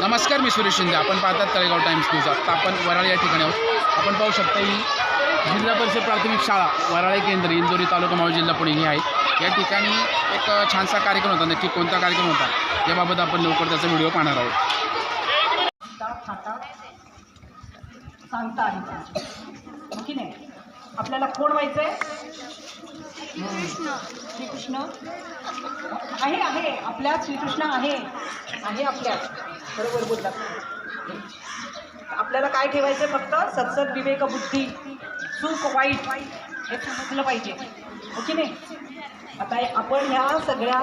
नमस्कार मी सुरेश शिंदे. आपण पाहतात तळेगाव टाइम्स न्यूज. आत्ता आपण वराळे या ठिकाणी आहोत. आपण पाहू शकता ही जिल्हा परिषद प्राथमिक शाळा वराळे केंद्र इंदोरी तालुका मावळ जिल्हा पुणे ही आहे. या ठिकाणी एक छानसा कार्यक्रम होता. नक्की कोणता कार्यक्रम होता? याबाबत आपण लवकर त्याचा व्हिडिओ पाहणार आहोत. सांगता आली हो की नाही? आपल्याला कोण व्हायचंय? श्रीकृष्ण. आहे आहे. आपल्यात श्रीकृष्ण आहे. आहे आपल्यात बरोबर बोलला. आपल्याला काय ठेवायचं फक्त? सत्सद विवेक बुद्धी. सुख वाईट. हे समजलं पाहिजे. ओके की नाही? आता आपण ह्या सगळ्या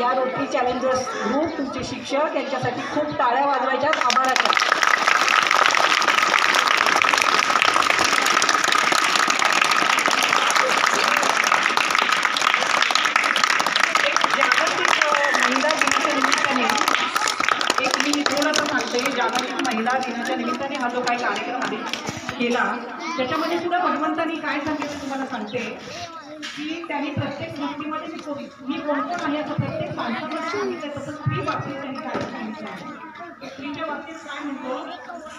या रोटी चॅलेंजर्स ग्रुप तुमचे शिक्षक यांच्यासाठी खूप टाळ्या वाजवायच्यात. आभाराच्या एक जागतिक अ, महिला दिनाच्या निमित्ताने एक मी थोडंसं सांगते जागतिक महिला दिनाच्या निमित्ताने हा जो काही कार्यक्रम आहे केला त्याच्यामध्ये सुद्धा भगवंतानी काय सांगितलं तुम्हाला सांगते? की त्यांनी प्रत्येक गोष्टीमध्ये मी कोण मी कोणतं नाही असं प्रत्येक माणसामध्ये सांगितलं तसं स्त्री बाबतीत त्यांनी काय सांगितलं आहे? स्त्रीच्या बाबतीत काय म्हणतो?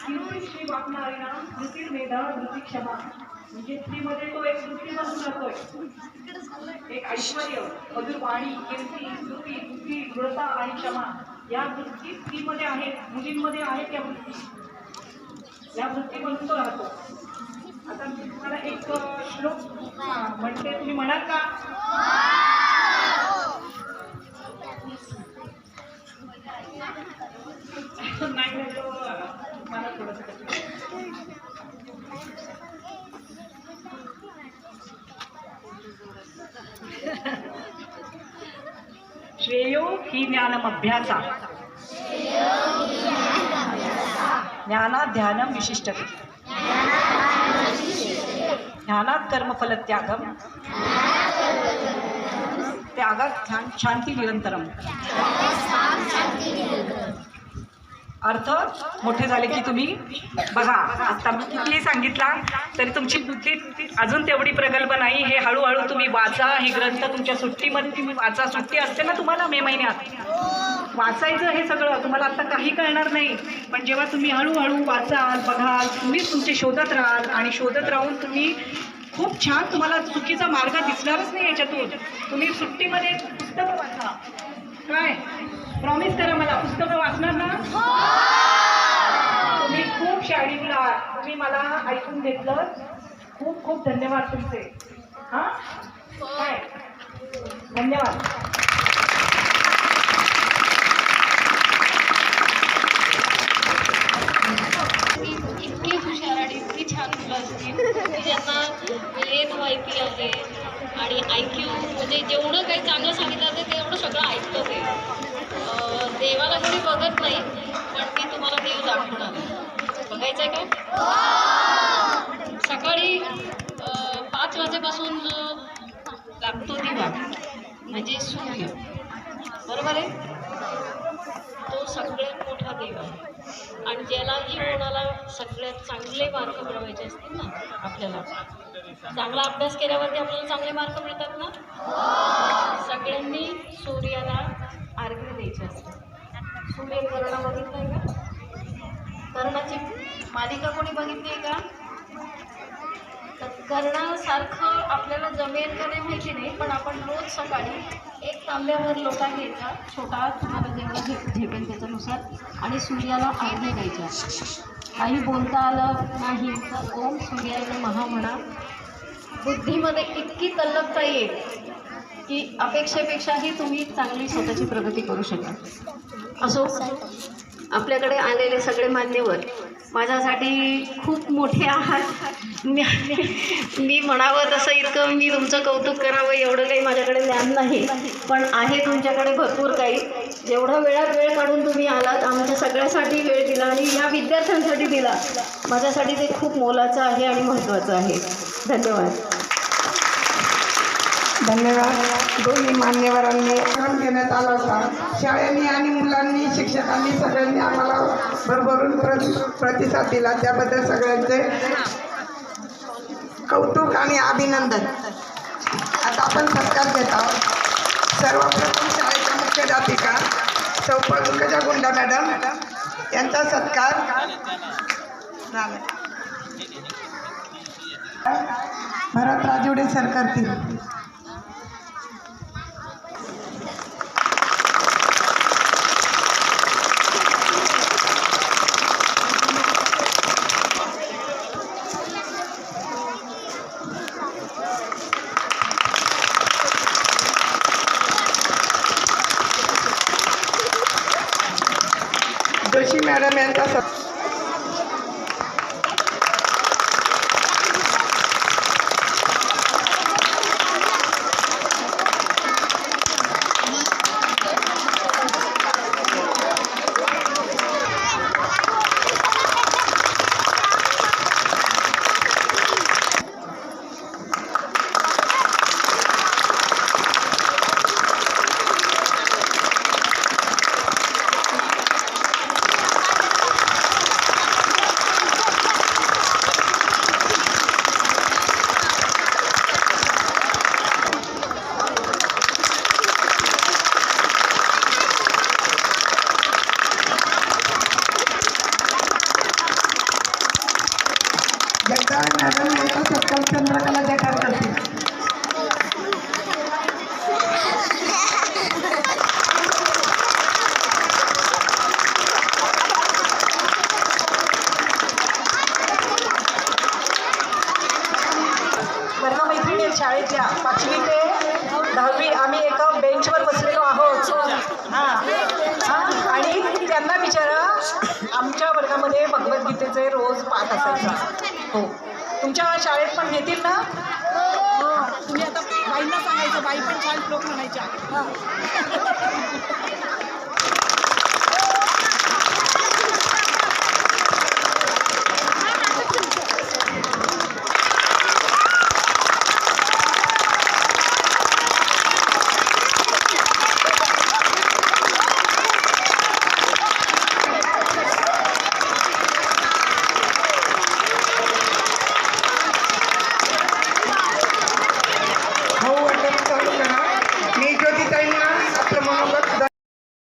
किती स्त्री वागणारी ना वृत्ती मेधा वृत्ती क्षमा. म्हणजे स्त्रीमध्ये तो एक वृत्ती बनून जातोय. एक ऐश्वर मधुर वाणी कीर्ती स्तुती बुद्धी दृढता आणि क्षमा. या वृत्ती स्त्रीमध्ये आहेत मुलींमध्ये आहेत या वृत्ती. या वृत्ती बनून तो राहतो. आता मी तुम्हाला एक श्लोक म्हणते. तुम्ही म्हणाल का? श्रेयो ही ज्ञानम अभ्यासा ज्ञानात ध्यानम विशिष्ट ज्ञानात कर्मफल त्यागम त्यागात शांती निरंतरम. अर्थ मोठे झाले की तुम्ही बघा आता मी कितीही सांगितला तरी तुमची बुद्धी अजून तेवढी प्रगल्भ नाही. हे हळूहळू तुम्ही वाचा. हे ग्रंथ तुमच्या सुट्टीमध्ये तुम्ही वाचा. सुट्टी असते ना तुम्हाला मे महिन्यात. वाचायचं हे सगळं. तुम्हाला आता काही कळणार नाही. पण जेव्हा तुम्ही हळूहळू वाचाल बघाल तुम्हीच तुमचे शोधत राहाल आणि शोधत राहून तुम्ही खूप छान तुम्हाला चुकीचा मार्ग दिसणारच नाही याच्यातून. तुम्ही सुट्टीमध्ये पुस्तकं वाचा. काय? प्रॉमिस करा मला पुस्तकं वाचणार ना? तुम्ही खूप शाळी मुलं आहात. तुम्ही मला ऐकून घेतलं. खूप खूप धन्यवाद तुमचे. हां? काय? धन्यवाद. इतकी हुशार आणि इतकी छान मुलं असतील. की ज्यांना लेन माहिती आहे आणि आय क्यू म्हणजे जेवढं काही चांगलं सांगितलं ते ऐकतं ते देवाला कोणी बघत नाही पण मी तुम्हाला देव दाखवणार बघायचं आहे का? सकाळी पाच वाजेपासून जो लागतो दिवा म्हणजे सूर्य. बरोबर आहे? तो सगळ्यात देव आहे आणि ज्यालाही कोणाला सगळ्यात चांगले मार्क मिळवायचे असतील ना आपल्याला. चांगला अभ्यास केल्यावरती आपल्याला चांगले मार्क मिळतात ना? सगळ्यांनी सूर्याला अर्घ्य द्यायचे असतात सूर्य कर्ण बघितलंय का? कर्णाची मालिका कोणी बघितली आहे का? करण्यासारखं कर्णासारखं आपल्याला जमेल का नाही माहिती नाही पण आपण रोज सकाळी एक तांब्यावर लोटा घ्यायचा छोटा तुम्हाला जेवढा झेप झेपेल त्याच्यानुसार आणि सूर्याला अर्घ्य द्यायचा. काही बोलता आलं नाही तर ओम सूर्याला महा म्हणा. बुद्धीमध्ये इतकी तल्लकता येईल की अपेक्षेपेक्षाही तुम्ही चांगली स्वतःची प्रगती करू शकाल असो आपल्याकडे आलेले सगळे मान्यवर माझ्यासाठी खूप मोठे आहात मी मी म्हणावं तसं इतकं मी तुमचं कौतुक करावं एवढं काही माझ्याकडे ज्ञान नाही. पण आहे तुमच्याकडे भरपूर काही. जेवढा वेळात वेळ काढून तुम्ही आलात आमच्या सगळ्यासाठी वेळ दिला आणि या विद्यार्थ्यांसाठी दिला. माझ्यासाठी ते खूप मोलाचं आहे आणि महत्त्वाचं आहे. धन्यवाद. धन्यवाद. दोन्ही मान्यवरांनी काम घेण्यात आला होता. शाळेने आणि मुलांनी शिक्षकांनी सगळ्यांनी आम्हाला भरभरून प्र प्रतिसाद दिला. त्याबद्दल सगळ्यांचे कौतुक आणि अभिनंदन. आता आपण सत्कार घेत आहोत. सर्वप्रथम शाळेच्या मुख्याध्यापिका सौ पंकजा गुंडा मॅडम. यांचा सत्कार झाला. भरत राजवडे सर करतील. जोशी मॅडम यांचा सत्कार मॅडम यांचा चंद्रकला जठार शाळेतल्या पाचवी ते दहावी आम्ही एका बेंचवर बसलेलो आहोत. हां. आणि त्यांना विचारा आमच्या वर्गामध्ये भगवद्गीतेचे रोज पाठ असायचा. हो. तुमच्या शाळेत पण घेतील ना? तुम्ही आता बाईंना सांगायचं बाई पण छान श्लोक म्हणायच्या.